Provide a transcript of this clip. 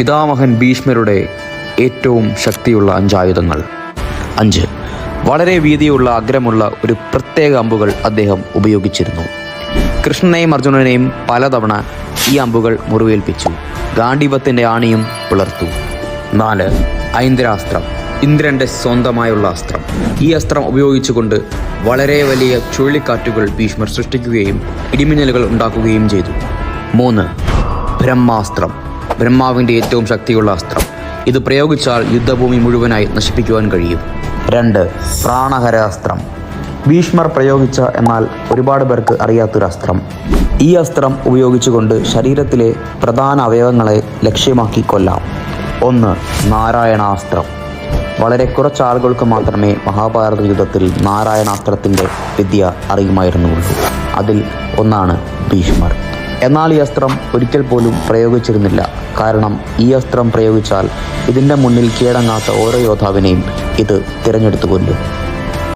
പിതാമഹൻ ഭീഷ്മരുടെ ഏറ്റവും ശക്തിയുള്ള അഞ്ചായുധങ്ങൾ. അഞ്ച്. വളരെ വീതിയുള്ള അഗ്രമുള്ള ഒരു പ്രത്യേക അമ്പുകൾ അദ്ദേഹം ഉപയോഗിച്ചിരുന്നു. കൃഷ്ണനെയും അർജുനനെയും പലതവണ ഈ അമ്പുകൾ മുറിവേൽപ്പിച്ചു. ഗാന്ഡീപത്തിന്റെ ആണിയും പിളർത്തു. നാല്. ഐന്ദ്രാസ്ത്രം. ഇന്ദ്രന്റെ സ്വന്തമായുള്ള അസ്ത്രം. ഈ അസ്ത്രം ഉപയോഗിച്ചുകൊണ്ട് വളരെ വലിയ ചുഴലിക്കാറ്റുകൾ ഭീഷ്മർ സൃഷ്ടിക്കുകയും ഇടിമിന്നലുകൾ ഉണ്ടാക്കുകയും ചെയ്തു. മൂന്ന്. ബ്രഹ്മാസ്ത്രം. ബ്രഹ്മാവിന്റെ ഏറ്റവും ശക്തിയുള്ള അസ്ത്രം. ഇത് പ്രയോഗിച്ചാൽ യുദ്ധഭൂമി മുഴുവനായി നശിപ്പിക്കുവാൻ കഴിയും. രണ്ട് പ്രാണഹരാസ്ത്രം ഭീഷ്മർ പ്രയോഗിച്ച എന്നാൽ ഒരുപാട് പേർക്ക് അറിയാത്തൊരു അസ്ത്രം. ഈ അസ്ത്രം ഉപയോഗിച്ചുകൊണ്ട് ശരീരത്തിലെ പ്രധാന അവയവങ്ങളെ ലക്ഷ്യമാക്കി കൊല്ലാം. ഒന്ന് നാരായണാസ്ത്രം വളരെ കുറച്ച് ആളുകൾക്ക് മാത്രമേ മഹാഭാരത യുദ്ധത്തിൽ നാരായണാസ്ത്രത്തിന്റെ വിദ്യ അറിയുമായിരുന്നുള്ളൂ. അതിൽ ഒന്നാണ് ഭീഷ്മർ. എന്നാൽ ഈ അസ്ത്രം ഒരിക്കൽ പോലും പ്രയോഗിച്ചിരുന്നില്ല. കാരണം ഈ അസ്ത്രം പ്രയോഗിച്ചാൽ ഇതിന്റെ മുന്നിൽ കീഴടങ്ങാത്ത ഓരോ യോദ്ധാവിനെയും ഇത് തിരഞ്ഞെടുത്തു കൊല്ലും